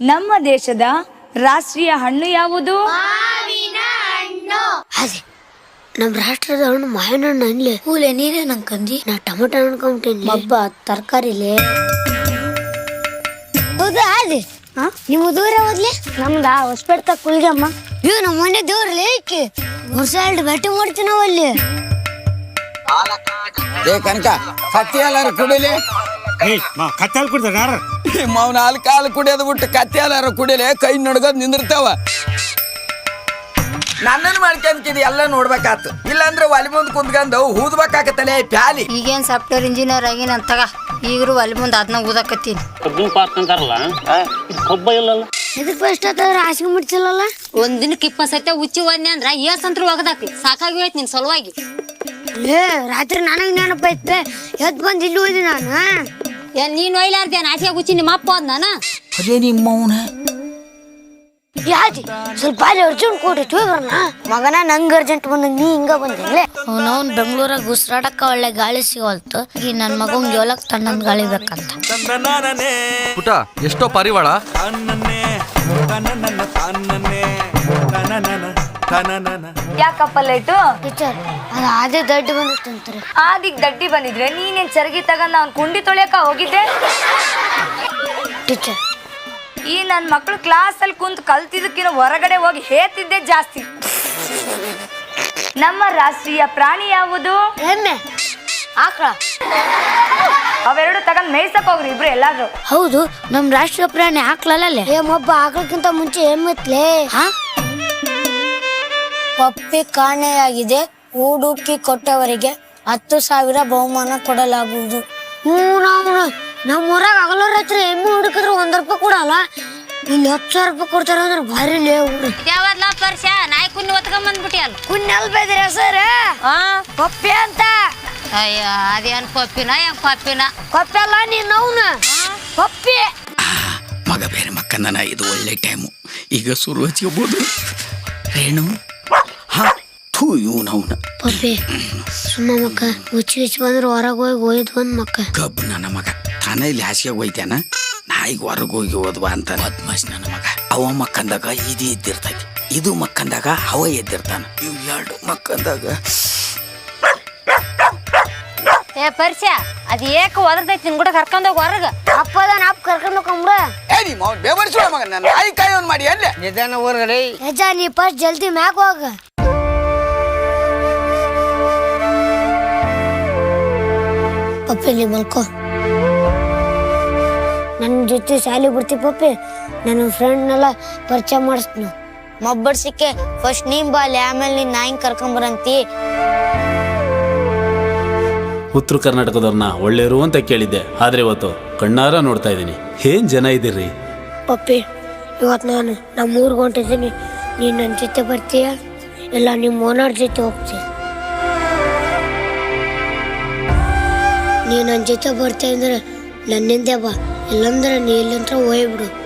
ನಮ್ಮ ದೇಶದ ರಾಷ್ಟ್ರೀಯ ಹಣ್ಣು ಯಾವುದು? ಅದೇ ನಮ್ ರಾಷ್ಟ್ರದ ಹಣ್ಣು ಮಾವಿನ ಹಣ್ಣು ಅನ್ಲಿ. ಹೂಲೆ ನಂಗೆ ಕಂದಿ. ನಾ ಟೊಮೊಟೊ ಅನ್ಕೊಂಬಿಟ್ಟೇನಿ ಒಬ್ಬ ತರಕಾರಿಲಿ. ಹೌದಾ ಅದೇ ನಿಮ್ಮ ದೂರ ಹೋದ್ಲಿ? ನಮ್ದ ಹೊಸಪೇಟ್ ತಕ್ಕ ಕುಲ್ಗಮ್ಮ ಇವ್ ನಮ್ಮ ಮನೆ ದೇವ್ರ ಲೇಕೆ ವರ್ಷ ಎರಡು ಭೇಟಿ ಮಾಡ್ತೀವಿ ನಾವು ಅಲ್ಲಿ. ಏ ಕನಕ ಸತ್ಯ ಎಲ್ಲಾರು ಕುಡಿಲಿ? ಕತ್ತಾಲ್ ಮೌನ ಹಾಲು ಕಾಲು ಕುಡಿಯೋದು ಬಿಟ್ಟು ಕತ್ತೆಲಾರ ಕುಡಿಯಲೆ? ಕೈ ನಡ್ಗೋದ್ ನಿಂದಿರ್ತಾವ. ನನ್ನನ್ನು ಮಾಡ್ಕೊಂತಿದ್ ಎಲ್ಲ ನೋಡ್ಬೇಕಾತು. ಇಲ್ಲಾಂದ್ರೆ ಒಲಿ ಮುಂದ್ ಕುಂತ್ಕೊಂಡು ಊದ್ಬೇಕಾಕತ್ತಲೆ ಪ್ಯಾಲಿ. ಈಗೇನ್ ಸಾಫ್ಟ್ವೇರ್ ಇಂಜಿನಿಯರ್ ಆಗಿ ನಾನು ತಗ. ಈಗರು ಅಲ್ಲಿ ಮುಂದೆ ಅದನ್ನ ಊದಕತ್ತೀನಿ. ಕಬ್ಬಿನ ಪಾರ್ಕ್ ಅಂತಾರಲ್ಲ? ಕಬ್ಬ ಇಲ್ಲಲ್ಲ? ಇದಕ್ಕೆ ಫಸ್ಟ್ ಒಂದ್ ಇಪ್ಪತ್ತು ಸತ್ಯ ಉಚ್ಚಿ ಹೋದ್ನೆ ಅಂದ್ರ ಏಸ್ ಅಂತೂ ಒಗದಾಕ್ಲಿ. ಸಾಕಾಗಿ ಹೋಯ್ತು ನಿನ್ ಸಲುವಾಗಿ. ಏ ರಾತ್ರಿ ನನಗೆ ನೆನಪ ಐತೆ ಎದ್ ಬಂದು ಇಲ್ಲಿ ಹೋಯ್ದು ನಾನು ಏನ್ ನೀನ್ ಒಯ್ಲಾರ್ದೆ ನಾಚಿಗೆ ಗುಚ್ಚಿ ನಿಮ್ಮ ಅಪ್ಪ ಹೋದ್ ನಾನ ಅದೇ ನಿಮ್ಮ ಯಾಜಿ ಸ್ವಲ್ಪ ಅಲ್ಲಿ ಅರ್ಜೆಂಟ್ ಕೊಟ್ಟಿತ್ತು ಬರೋಣ ಮಗನ ನಂಗೆ ಅರ್ಜೆಂಟ್ ಬಂದ ನೀ ಹಿಂಗ ಬಂದಿಲ್ಲೇ ಅವನವನ್ ಬೆಂಗಳೂರಾಗ ಉಸಿರಾಡಕ್ಕ ಒಳ್ಳೆ ಗಾಳಿ ಸಿಗೋಲ್ತು. ಈ ನನ್ನ ಮಗಂಗ್ ಜೋಲಕ್ ತಣ್ಣನ್ ಗಾಳಿ ಬೇಕಂತ. ಪುಟ ಎಷ್ಟೋ ಪಾರಿವಾಳ. ಯಾಕಪ್ಪ ಲೈಟು ಟೀಚರ್ ಅದು ಅದೇ ದಡ್ಡ ಬಂದಿತ್ತಂತಾರೆ ಆದಿಗ್ ದಡ್ಡಿ ಬಂದಿದ್ರೆ ನೀನೇನ್ ಚರಗಿ ತಗೊಂಡ್ ಅವ್ನ್ ಕುಂಡಿ ತೊಳೆಯಕ ಹೋಗಿದ್ದೆ? ಟೀಚರ್ ಈ ನನ್ ಮಕ್ಳು ಕ್ಲಾಸ್ ಅಲ್ಲಿ ಕುಂತ್ ಕಲ್ತಿದ್ದಕ್ಕಿಂತ ಹೊರಗಡೆ ಹೋಗಿ ಹೇತಿದ್ದೆ ಜಾಸ್ತಿ. ನಮ್ಮ ರಾಷ್ಟ್ರೀಯ ಪ್ರಾಣಿ ಯಾವುದು? ಆಕಳ. ಅವೆರಡು ತಗೊಂಡ್ ಮೇಯ್ಸಕ್ ಹೋಗ್ರಿ ಇಬ್ರು ಎಲ್ಲಾದ್ರು. ಹೌದು ನಮ್ ರಾಷ್ಟ್ರೀಯ ಪ್ರಾಣಿ ಆಕ್ಲಲ್ಲೇ ಏ ಮೊಬ್ಬ ಆಕಳಕ್ಕಿಂತ ಮುಂಚೆ ಹೆಮ್ಮೆತ್ಲೇ ಹಾ? ಪಪ್ಪಿ ಕಾಣೆಯಾಗಿದೆ. ಹೂಡುಕಿ ಕೊಟ್ಟವರಿಗೆ ಹತ್ತು ಸಾವಿರ ಬಹುಮಾನ ಕೊಡಲಾಗುವುದು. ನಮ್ಮೂರಾಗ ನಾವು ನಮ್ಮ ಊರಾಗ ಹಗಲೋರ್ ಹತ್ರ ಎಮ್ಮೆ ಹುಡುಕಿದ್ರು ಒಂದ್ ರೂಪಾಯಿ ಕೊಡಲ್ಲ ಇಲ್ಲಿ ಹತ್ತು ಸಾವಿರ ರೂಪಾಯಿ ಕೊಡ್ತಾರ ಅಂದ್ರೆ ಭಾರಿ ಲೇ ಊರು ಯಾವದ್ಲ ಪರ್ಷ ನಾಯಿ ಕುನ್ನಿ ಒತ್ಕೊಂಡ್ ಬಂದ್ಬಿಟ್ಟಿ ಅಲ್ಲ ಕುಣ್ಣಲ್ ಬೇದ್ರೆ ಸರ್? ಆ? ಪಪ್ಪಿ ಅಂತ? ಅಯ್ಯ ಅದೇನ್ ಪಪ್ಪಿನ ಏನ್ ಪಪ್ಪಿನ ಪಪ್ಪಿ ಅಲ್ಲ ನೀನ್ ಅವನು? ಪಪ್ಪಿ ಮಗ ಬೇರೆ ಮಕ್ಕಂದನ ಇದು ಒಳ್ಳೆ ಟೈಮು ಈಗ ಸುರು ಹಚ್ಕೋಬೋದು ರೇಣು ಥೂ ಇವನವನ ಪಪ್ಪಿ ಸುಮ್ಮ ಮಕ್ಕ ಹುಚ್ಚಿ ಹುಚ್ಚಿ ಬಂದ್ರೆ ಹೊರಗೆ ಹೋಗಿ ಒಯ್ದು ಬಂದ್ ಮಕ್ಕ. ಕಬ್ಬು ನನ್ನ ಮಗ. ತಾನೇ ಇಲ್ಲಿ ಹಾಸಿಗೆ ಹೋಯ್ತಾನ ನಾ ಈಗ ಹೊರಗೆ ಹೋಗಿ ಓದ್ವಾ ಅಂತ ಬದ್ಮಾಸ್ ನನ್ನ ಮಗ. ಅವ ಮಕ್ಕಂದಾಗ ಇದು ಎದ್ದಿರ್ತೈತಿ. ಇದು ಮಕ್ಕಂದಾಗ ಅವ ಎದ್ದಿರ್ತಾನ. ಇವ್ ಎರಡು ಮಕ್ಕಂದಾಗ. ಏ ಪರಿಚಯ ಅದು ಏಕ ಒದರ್ತೈತಿ ನಿನ್ ಕೂಡ ಹೋಗ ಹೊರಗ. ಅಪ್ಪದ ನಾಪ್ ಕರ್ಕೊಂಡು ಹೋಗ್ರ ಏ ನಿಮ್ಮ ಬೆವರ್ಸುವ ಮಗ ನನ್ನ ನಾಯಿ ಕಾಯೋನ್ ಮಾಡಿ ಅಲ್ಲೇ. ನಿಧಾನ ಊರ್ಗಡೆ ಯಜ ನೀ ಫಸ್ಟ್ ಜಲ್ದಿ ಮ್ಯಾಗ ಹೋಗ. ಪಪ್ಪಿ ಇಲ್ಲಿ ಮಲ್ಕೋ. ನನ್ನ ಜೊತೆ ಶಾಲೆ ಬಿಡ್ತಿ ಪಪ್ಪಿ. ನನ್ನ ಫ್ರೆಂಡ್ನೆಲ್ಲ ಪರಿಚಯ ಮಾಡಿಸ್ತೀನಿ. ಮಬ್ಬಡ್ ಸಿಕ್ಕೆ ಫಸ್ಟ್ ನೀನ್ ಬಾಲಿ ಆಮೇಲೆ ನೀನ್ ನಾಯಿ ಕರ್ಕೊಂಬರಂತಿ. ಉತ್ತರ ಕರ್ನಾಟಕದವ್ರನ್ನ ಒಳ್ಳೆಯರು ಅಂತ ಕೇಳಿದ್ದೆ. ಆದ್ರೆ ಇವತ್ತು ಕಣ್ಣಾರ ನೋಡ್ತಾ ಇದ್ದೀನಿ. ಏನ್ ಜನ ಇದ್ದೀರಿ? ಪಪ್ಪಿ ಇವತ್ತು ನಾನು ನಮ್ಮ ಊರಿಗೆ ಹೊಂಟಿದ್ದೀನಿ ನೀನು ನನ್ನ ಜೊತೆ ಬರ್ತೀಯ? ಇಲ್ಲ ನಿಮ್ಮ ಓನರ್ ಜೊತೆ ಹೋಗ್ತೀಯ? ನೀ ನನ್ನ ಜೊತೆ ಬರ್ತಾ ಅಂದ್ರೆ ನನ್ನಿಂದೆ ಬಾ. ಇಲ್ಲಂದ್ರೆ ನೀ ಇಲ್ಲಂತ್ರ ಹೋಗ್ಬಿಡು.